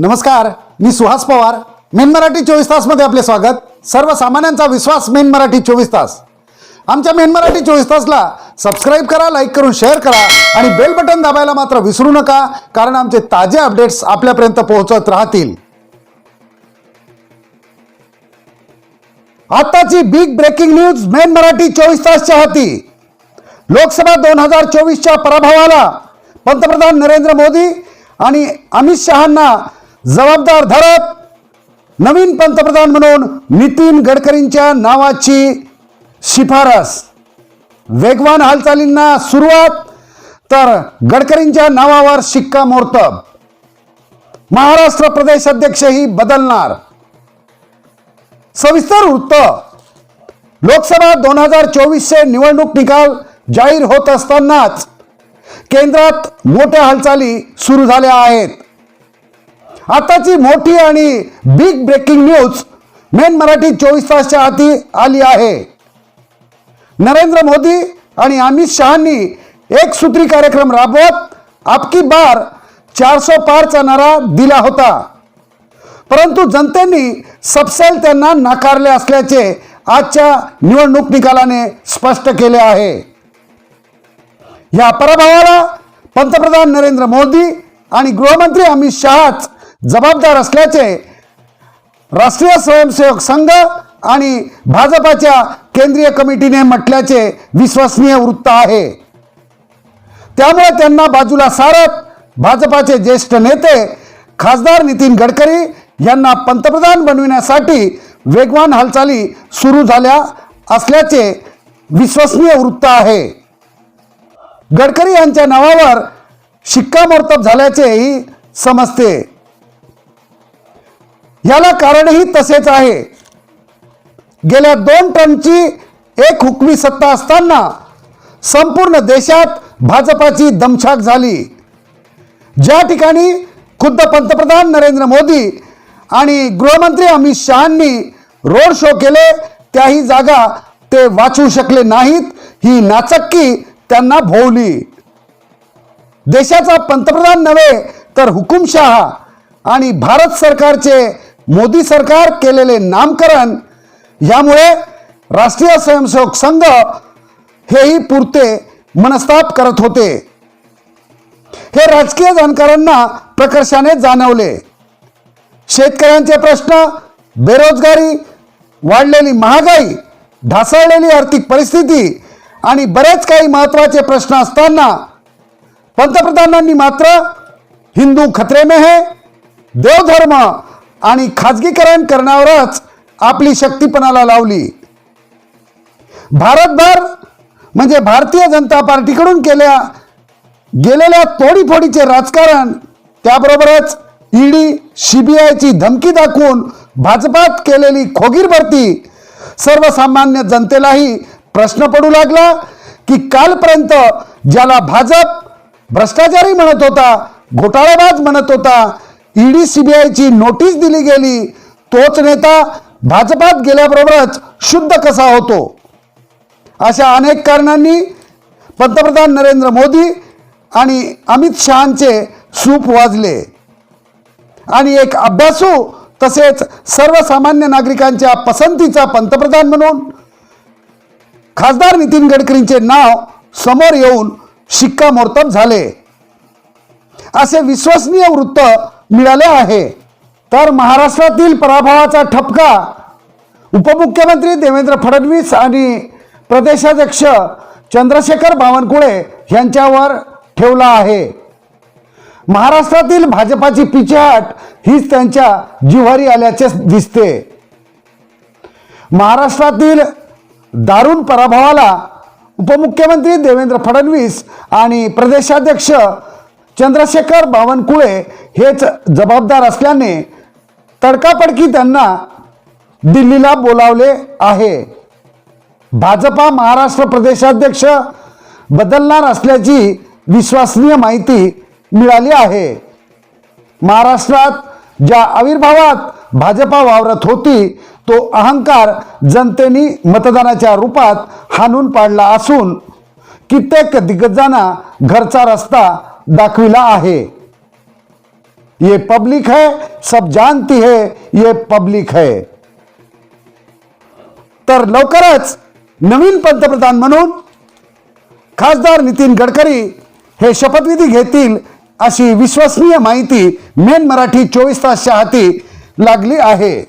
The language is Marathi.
नमस्कार मी सुहास पवार. मेन मराठी चोवीस तासमध्ये आपले स्वागत. सर्वसामान्यांचा विश्वास मेन मराठी चोवीस तास. आमच्या मेन मराठी चोवीस तासला सबस्क्राईब करा लाईक करून शेअर करा आणि बेल बटन दाबायला मात्र विसरू नका कारण आमचे ताजे अपडेट्स आपल्यापर्यंत पोहोचत राहतील. आताची big breaking news main Marathi चोवीस तासच्या हाती लोकसभा दोन हजार चोवीसच्या पराभवाला पंतप्रधान नरेंद्र मोदी आणि अमित शहांना जबाबदार धरत नवीन पंतप्रधान म्हणून नितीन गडकरींच्या नावाची शिफारस. वेगवान हालचालींना सुरुवात तर गडकरींच्या नावावर शिक्कामोर्तब महाराष्ट्र प्रदेश अध्यक्षही बदलणार. सविस्तर वृत्त. लोकसभा दोन हजार चोवीसचे निवडणूक निकाल जाहीर होत असतानाच केंद्रात मोठ्या हालचाली सुरू झाल्या आहेत. आताची मोठी आणि big breaking news main Marathi चोवीस तासच्या आधी आली आहे. नरेंद्र मोदी आणि अमित शहानी एक सूत्री कार्यक्रम राबवत आपकी बार चारसो पारचा नारा दिला होता. परंतु जनतेने सबसेल त्यांना नाकारले असल्याचे आजच्या निवडणूक निकालाने स्पष्ट केले आहे. या पराभवाला पंतप्रधान नरेंद्र मोदी आणि गृहमंत्री अमित शहाच जबाबदार असल्याचे राष्ट्रीय स्वयंसेवक संघ आणि भाजपाच्या केंद्रीय कमिटीने म्हटल्याचे विश्वसनीय वृत्त आहे. त्यामुळे त्यांना बाजूला सारत भाजपाचे ज्येष्ठ नेते खासदार नितीन गडकरी यांना पंतप्रधान बनविण्यासाठी वेगवान हालचाली सुरू झाल्या असल्याचे विश्वसनीय वृत्त आहे. गडकरी यांच्या नावावर शिक्कामोर्तब झाल्याचेही समजते. याला कारणही तसेच आहे. गेल्या दोन टर्मची एक हुकमी सत्ता असताना संपूर्ण देशात भाजपाची दमछाक झाली. ज्या ठिकाणी खुद्द पंतप्रधान नरेंद्र मोदी आणि गृहमंत्री अमित शहांनी रोड शो केले त्याही जागा ते वाचू शकले नाहीत ही नाचक्की त्यांना भोवली. देशाचा पंतप्रधान नव्हे तर हुकुमशहा आणि भारत सरकारचे मोदी सरकार केलेले नामकरण यामुळे राष्ट्रीय स्वयंसेवक संघ हेही पुरते मनस्ताप करत होते. हे राजकीय जाणकारांना प्रकर्षाने जाणवले. शेतकऱ्यांचे प्रश्न बेरोजगारी वाढलेली महागाई ढासळलेली आर्थिक परिस्थिती आणि बरेच काही महत्त्वाचे प्रश्न असताना पंतप्रधानांनी मात्र हिंदू खतरे में है देवधर्म आणि खाजगीकरण करण्यावरच आपली शक्तीपणाला लावली. भारतभर म्हणजे भारतीय जनता पार्टीकडून केल्या गेलेल्या तोडीफोडीचे राजकारण त्याबरोबरच ईडी सीबीआयची धमकी दाखवून भाजपात केलेली खोगीर भरती सर्वसामान्य जनतेलाही प्रश्न पडू लागला की कालपर्यंत ज्याला भाजप भ्रष्टाचारी म्हणत होता घोटाळेबाज म्हणत होता ईडी सीबीआयची नोटीस दिली गेली तोच नेता भाजपात गेल्याबरोबरच शुद्ध कसा होतो? अशा अनेक कारणांनी पंतप्रधान नरेंद्र मोदी आणि अमित शहांचे सूप वाजले. आणि एक अभ्यासू तसेच सर्वसामान्य नागरिकांच्या पसंतीचा पंतप्रधान म्हणून खासदार नितीन गडकरींचे नाव समोर येऊन शिक्कामोर्तब झाले. असे विश्वसनीय वृत्त मिळाले आहे. तर महाराष्ट्रातील पराभवाचा ठपका उपमुख्यमंत्री देवेंद्र फडणवीस आणि प्रदेशाध्यक्ष चंद्रशेखर बावनकुळे यांच्यावर ठेवला आहे. महाराष्ट्रातील भाजपाची पिछेहाट हीच त्यांच्या जिव्हारी आल्याचे दिसते. महाराष्ट्रातील दारुण पराभवाला उपमुख्यमंत्री देवेंद्र फडणवीस आणि प्रदेशाध्यक्ष चंद्रशेखर बावनकुळे हेच जबाबदार असल्याने तडकापडकी त्यांना दिल्लीला बोलावले आहे. भाजपा महाराष्ट्र प्रदेशाध्यक्ष बदलणार असल्याची विश्वसनीय माहिती मिळाली आहे. महाराष्ट्रात ज्या आविर्भावात भाजपा वावरत होती तो अहंकार जनतेने मतदानाच्या रूपात हाणून पाडला असून कित्येक दिग्गजांना घरचा रस्ता दाखविला आहे. ये पब्लिक है सब जानती है ये पब्लिक है. तर लवकरच नवीन पंतप्रधान म्हणून खासदार नितीन गडकरी हे शपथविधी घेतील अशी विश्वसनीय माहिती मेन मराठी चोवीस तासच्या हाती लागली आहे.